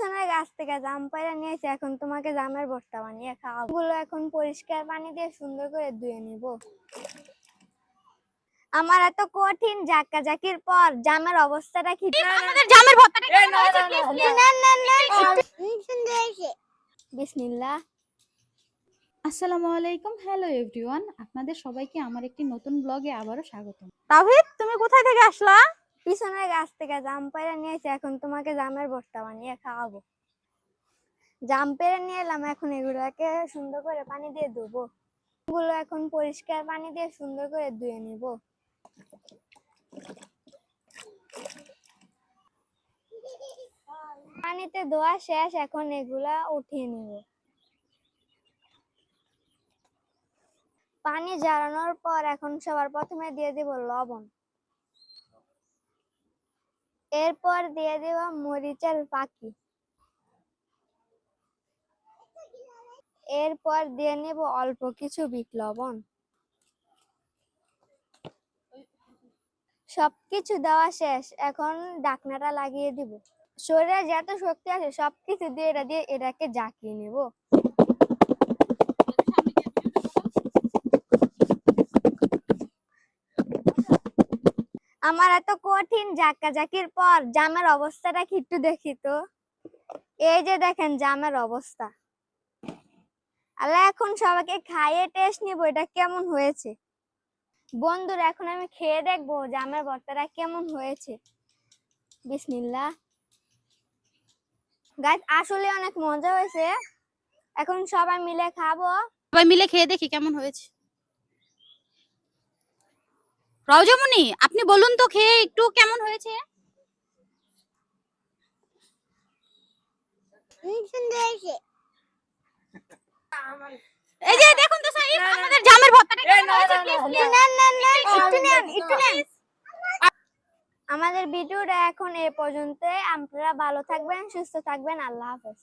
গাছ থেকে জাম পাইরা নিয়েছি এখন তোমাকে জামের বস্তা বানিয়ে খাওয়াবো। গুলো এখন পরিষ্কার পানি দিয়ে সুন্দর করে ধুয়ে নিব। আমার এত কঠিন জাক্কা জাকির পর জামের অবস্থাটা কি আমাদের জামের ভর্তাটা না, না, না, please? না, না, না, একটু- বিসমিল্লাহ। আসসালামু আলাইকুম হ্যালো এভরিওয়ান। আপনাদের সবাইকে আমার একটি নতুন ব্লগে আবারও স্বাগত তাওহিদ তুমি কোথায় থেকে আসলা? পিছনের গাছ থেকে জাম পাইরা নিয়েছি এখন তোমাকে জামের বস্তা বানিয়ে খাওয়াবো। জাম পেরে নিয়ে এলাম, এখন এগুলোকে সুন্দর করে পানি দিয়ে ধুবো। এগুলো এখন পরিষ্কার পানি দিয়ে সুন্দর করে ধুয়ে নিব। পানিতে ধোয়া শেষ, এখন এগুলা উঠিয়ে নিব। পানি জ্বালানোর পর এখন সবার প্রথমে দিয়ে দিব লবণ। এরপর দিয়ে দেব মরিচের পাখি। এরপর দিয়ে নেব অল্প কিছু বিট লবণ। সবকিছু দেওয়া শেষ। এখন ঢাকনাটা লাগিয়ে দিব। শরীরে যত শক্তি আছে, সবকিছু দিয়ে এটা দিয়ে এটাকে জাকিয়ে নেব। আমার এত কঠিন জাকির পর জামের অবস্থাটা কি একটু দেখি তো। এই যে দেখেন জামের অবস্থা। আল্লাহ, এখন সবাইকে খাইয়ে টেস্ট নিব, এটা কেমন হয়েছে? বন্ধুরা, এখন আমি খেয়ে দেখব জামের ভর্তাটা কেমন হয়েছে। বিসমিল্লাহ। গাছ আসলে অনেক মজা হয়েছে। এখন সবাই মিলে খাব। সবাই মিলে খেয়ে দেখি কেমন হয়েছে। রওজমনি আপনি বলুন তো খেয়ে একটু কেমন হয়েছে? এই যে দেখুন তো সাহেব আমাদের জামের ভর্তাটা কেমন হয়েছে please, please? না না না একটু নেন একটু নেন। আমাদের ভিডিওটা এখন এ পর্যন্ত আপনারা ভালো থাকবেন সুস্থ থাকবেন। আল্লাহ হাফেজ।